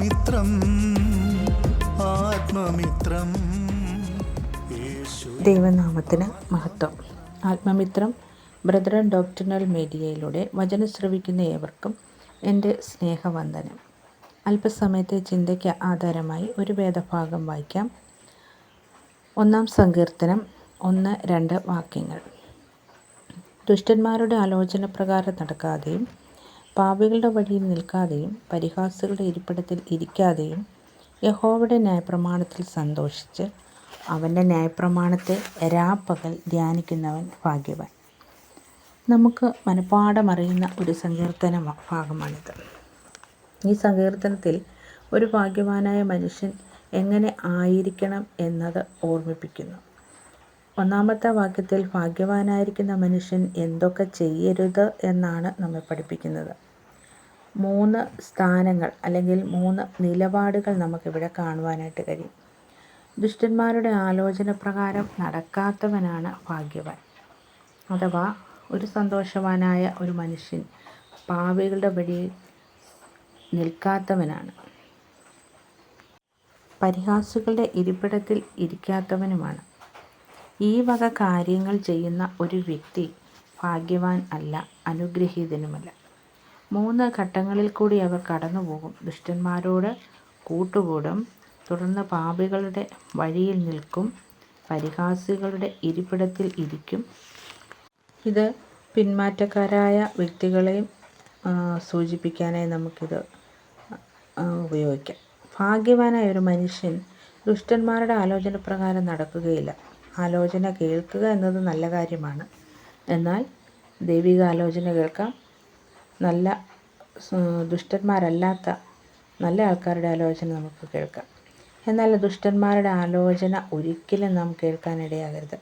ആത്മമിത്രം ആത്മമിത്രം. ദൈവനാമത്തിന് മഹത്വം. ആത്മമിത്രം brethren doctrinal മീഡിയയിലൂടെ വചനം ശ്രവിക്കുന്ന ഏവർക്കും എന്റെ സ്നേഹവന്ദനം. അല്പസമയത്തെ ചിന്തയ്ക്ക് ആധാരമായി ഒരു വേദഭാഗം വായിക്കാം. ഒന്നാം സങ്കീർത്തനം ഒന്ന് രണ്ട് വാക്യങ്ങൾ. ദുഷ്ടന്മാരുടെ ആലോചന പ്രകാരം നടക്കാതെയും പാപികളുടെ വഴിയിൽ നിൽക്കാതെയും പരിഹാസികളുടെ ഇരിപ്പിടത്തിൽ ഇരിക്കാതെയും യഹോവയുടെ ന്യായപ്രമാണത്തിൽ സന്തോഷിച്ച് അവന്റെ ന്യായപ്രമാണത്തെ രാപ്പകൽ ധ്യാനിക്കുന്നവൻ ഭാഗ്യവാൻ. നമുക്ക് മനഃപ്പാടമറിയുന്ന ഒരു സങ്കീർത്തന ഭാഗമാണിത്. ഈ സങ്കീർത്തനത്തിൽ ഒരു ഭാഗ്യവാനായ മനുഷ്യൻ എങ്ങനെ ആയിരിക്കണം എന്നത് ഓർമ്മിപ്പിക്കുന്നു. ഒന്നാമത്തെ വാക്യത്തിൽ ഭാഗ്യവാനായിരിക്കുന്ന മനുഷ്യൻ എന്തൊക്കെ ചെയ്യരുത് എന്നാണ് നമ്മെ പഠിപ്പിക്കുന്നത്. മൂന്ന് സ്ഥാനങ്ങൾ അല്ലെങ്കിൽ മൂന്ന് നിലപാടുകൾ നമുക്കിവിടെ കാണുവാനായിട്ട് കഴിയും. ദുഷ്ടന്മാരുടെ ആലോചന പ്രകാരം നടക്കാത്തവനാണ് ഭാഗ്യവാൻ. അഥവാ ഒരു സന്തോഷവാനായ ഒരു മനുഷ്യൻ പാവികളുടെ വഴി നിൽക്കാത്തവനാണ്. പരിഹാസികളുടെ ഇരിപ്പിടത്തിൽ ഇരിക്കാത്തവനുമാണ്. ഈ വക കാര്യങ്ങൾ ചെയ്യുന്ന ഒരു വ്യക്തി ഭാഗ്യവാൻ അല്ല അനുഗ്രഹീതനുമല്ല. മൂന്ന് ഘട്ടങ്ങളിൽ കൂടി അവർ കടന്നുപോകും. ദുഷ്ടന്മാരോട് കൂട്ടുകൂടും. തുടർന്ന് പാപികളുടെ വഴിയിൽ നിൽക്കും. പരിഹാസികളുടെ ഇരിപ്പിടത്തിൽ ഇരിക്കും. ഇത് പിന്മാറ്റക്കാരായ വ്യക്തികളെയും സൂചിപ്പിക്കാനായി നമുക്കിത് ഉപയോഗിക്കാം. ഭാഗ്യവാനായ ഒരു മനുഷ്യൻ ദുഷ്ടന്മാരുടെ ആലോചന പ്രകാരം നടക്കുകയില്ല. ആലോചന കേൾക്കുക എന്നത് നല്ല കാര്യമാണ്. എന്നാൽ ദൈവിക ആലോചന കേൾക്കാം. നല്ല ദുഷ്ടന്മാരല്ലാത്ത നല്ല ആൾക്കാരുടെ ആലോചന നമുക്ക് കേൾക്കാം. എന്നാൽ ദുഷ്ടന്മാരുടെ ആലോചന ഒരിക്കലും നാം കേൾക്കാനിടയാകരുത്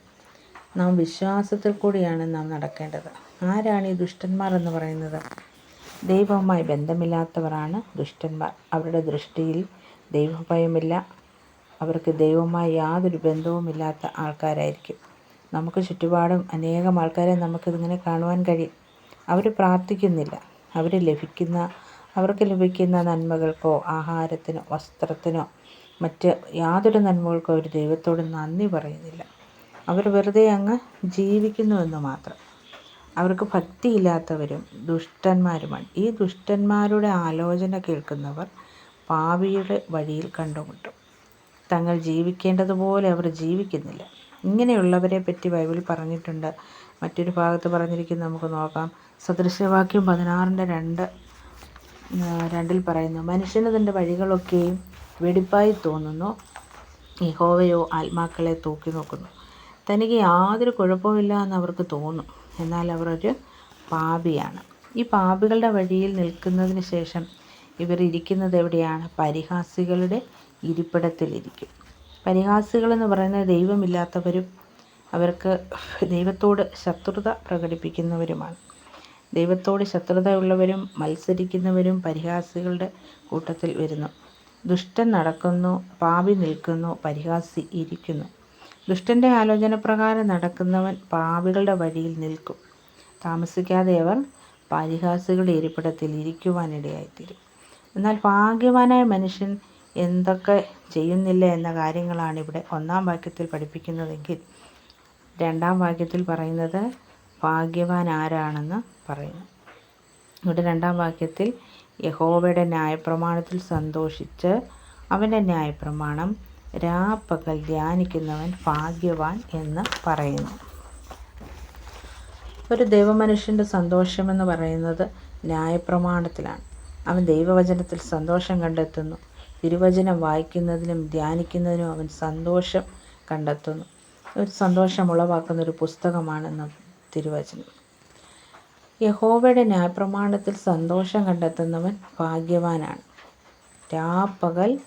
നാം വിശ്വാസത്തിൽ കൂടിയാണ് നാം നടക്കേണ്ടത്. ആരാണ് ഈ ദുഷ്ടന്മാർ എന്ന് പറയുന്നത്? ദൈവവുമായി ബന്ധമില്ലാത്തവരാണ് ദുഷ്ടന്മാർ. അവരുടെ ദൃഷ്ടിയിൽ ദൈവഭയമില്ല. അവർക്ക് ദൈവവുമായി യാതൊരു ബന്ധവുമില്ലാത്ത ആൾക്കാരായിരിക്കും. നമുക്ക് ചുറ്റുപാടും അനേകം ആൾക്കാരെ നമുക്കിതിങ്ങനെ കാണുവാൻ കഴിയും. അവർ പ്രാർത്ഥിക്കുന്നില്ല. അവർ ലഭിക്കുന്ന അവർക്ക് ലഭിക്കുന്ന നന്മകൾക്കോ ആഹാരത്തിനോ വസ്ത്രത്തിനോ മറ്റ് യാതൊരു നന്മകൾക്കോ അവർ ദൈവത്തോട് നന്ദി പറയുന്നില്ല. അവർ വെറുതെ അങ്ങ് ജീവിക്കുന്നുവെന്ന് മാത്രം. അവർക്ക് ഭക്തിയില്ലാത്തവരും ദുഷ്ടന്മാരുമാണ്. ഈ ദുഷ്ടന്മാരുടെ ആലോചന കേൾക്കുന്നവർ പാവിയുടെ വഴിയിൽ കണ്ടുമുട്ടും. തങ്ങൾ ജീവിക്കേണ്ടതുപോലെ അവർ ജീവിക്കുന്നില്ല. ഇങ്ങനെയുള്ളവരെ പറ്റി ബൈബിൾ പറഞ്ഞിട്ടുണ്ട്. മറ്റൊരു ഭാഗത്ത് പറഞ്ഞിരിക്കുന്നത് നമുക്ക് നോക്കാം. സദൃശവാക്യം പതിനാറിന്റെ രണ്ട് രണ്ടിൽ പറയുന്നു മനുഷ്യന് തന്റെ വഴികളൊക്കെയും വെടിപ്പായി തോന്നുന്നു. യഹോവയോ ആത്മാക്കളെ തൂക്കി നോക്കുന്നു. തനിക്ക് യാതൊരു കുഴപ്പമില്ല എന്ന് അവർക്ക് തോന്നും. എന്നാൽ അവർ ഒരു പാപിയാണ്. ഈ പാപികളുടെ വഴിയിൽ നിൽക്കുന്നതിന് ശേഷം ഇവർ ഇരിക്കുന്നത് എവിടെയാണ്? പരിഹാസികളുടെ ഇരിപ്പിടത്തിലിരിക്കും. പരിഹാസികൾ എന്ന് പറയുന്നത് ദൈവമില്ലാത്തവരും അവർക്ക് ദൈവത്തോട് ശത്രുത പ്രകടിപ്പിക്കുന്നവരുമാണ്. ദൈവത്തോട് ശത്രുതയുള്ളവരും മത്സരിക്കുന്നവരും പരിഹാസികളുടെ കൂട്ടത്തിൽ വരുന്നു. ദുഷ്ടൻ നടക്കുന്നു പാപി നിൽക്കുന്നു പരിഹാസി ഇരിക്കുന്നു. ദുഷ്ടന്റെ ആലോചന പ്രകാരം നടക്കുന്നവൻ പാപികളുടെ വഴിയിൽ നിൽക്കും. താമസിക്കാതെ അവർ പരിഹാസികളുടെ ഇരിപ്പിടത്തിൽ ഇരിക്കുവാനിടയായിത്തീരും. എന്നാൽ ഭാഗ്യവാനായ മനുഷ്യൻ എന്തൊക്കെ ചെയ്യുന്നില്ല എന്ന കാര്യങ്ങളാണ് ഇവിടെ ഒന്നാം വാക്യത്തിൽ പഠിപ്പിക്കുന്നതെങ്കിൽ രണ്ടാം വാക്യത്തിൽ പറയുന്നത് ഭാഗ്യവാൻ ആരാണെന്ന് പറയുന്നു. ഇവിടെ രണ്ടാം വാക്യത്തിൽ യഹോവയുടെ ന്യായപ്രമാണത്തിൽ സന്തോഷിച്ച് അവന്റെ ന്യായപ്രമാണം രാപ്പകൽ ധ്യാനിക്കുന്നവൻ ഭാഗ്യവാൻ എന്ന് പറയുന്നു. ഒരു ദൈവമനുഷ്യന്റെ സന്തോഷമെന്ന് പറയുന്നത് ന്യായപ്രമാണത്തിലാണ്. അവൻ ദൈവവചനത്തിൽ സന്തോഷം കണ്ടെത്തുന്നു. തിരുവചനം വായിക്കുന്നതിനും ധ്യാനിക്കുന്നതിനും അവൻ സന്തോഷം കണ്ടെത്തുന്നു. ഒരു സന്തോഷം ഉളവാക്കുന്ന ഒരു പുസ്തകമാണ് തിരുവചനം. യഹോവയുടെ ന്യായപ്രമാണത്തിൽ സന്തോഷം കണ്ടെത്തുന്നവൻ ഭാഗ്യവാനാണ്. രാപ്പകൽ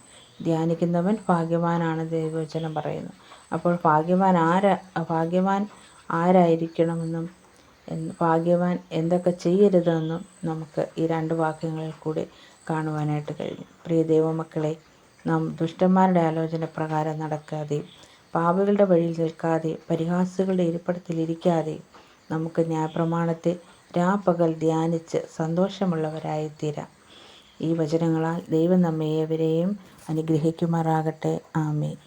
ധ്യാനിക്കുന്നവൻ ഭാഗ്യവാനാണ് ദൈവവചനം പറയുന്നു. അപ്പോൾ ഭാഗ്യവാൻ ആരാ ഭാഗ്യവാൻ ആരായിരിക്കണമെന്നും ഭാഗ്യവാൻ എന്തൊക്കെ ചെയ്യരുതെന്നും നമുക്ക് ഈ രണ്ട് വാക്യങ്ങളിൽ കൂടി കാണുവാനായിട്ട് കഴിഞ്ഞു. പ്രിയ ദൈവമക്കളെ നാം ദുഷ്ടന്മാരുടെ ആലോചന പ്രകാരം നടക്കാതെ പാപികളുടെ വഴിയിൽ നിൽക്കാതെ പരിഹാസികളുടെ ഇരിപ്പിടത്തിലിരിക്കാതെ നമുക്ക് ന്യായപ്രമാണത്തെ രാപ്പകൽ ധ്യാനിച്ച് സന്തോഷമുള്ളവരായി തീരാം ഈ വചനങ്ങളാൽ ദൈവം നമ്മെ ഏവരെയും അനുഗ്രഹിക്കുമാറാകട്ടെ. ആമേൻ.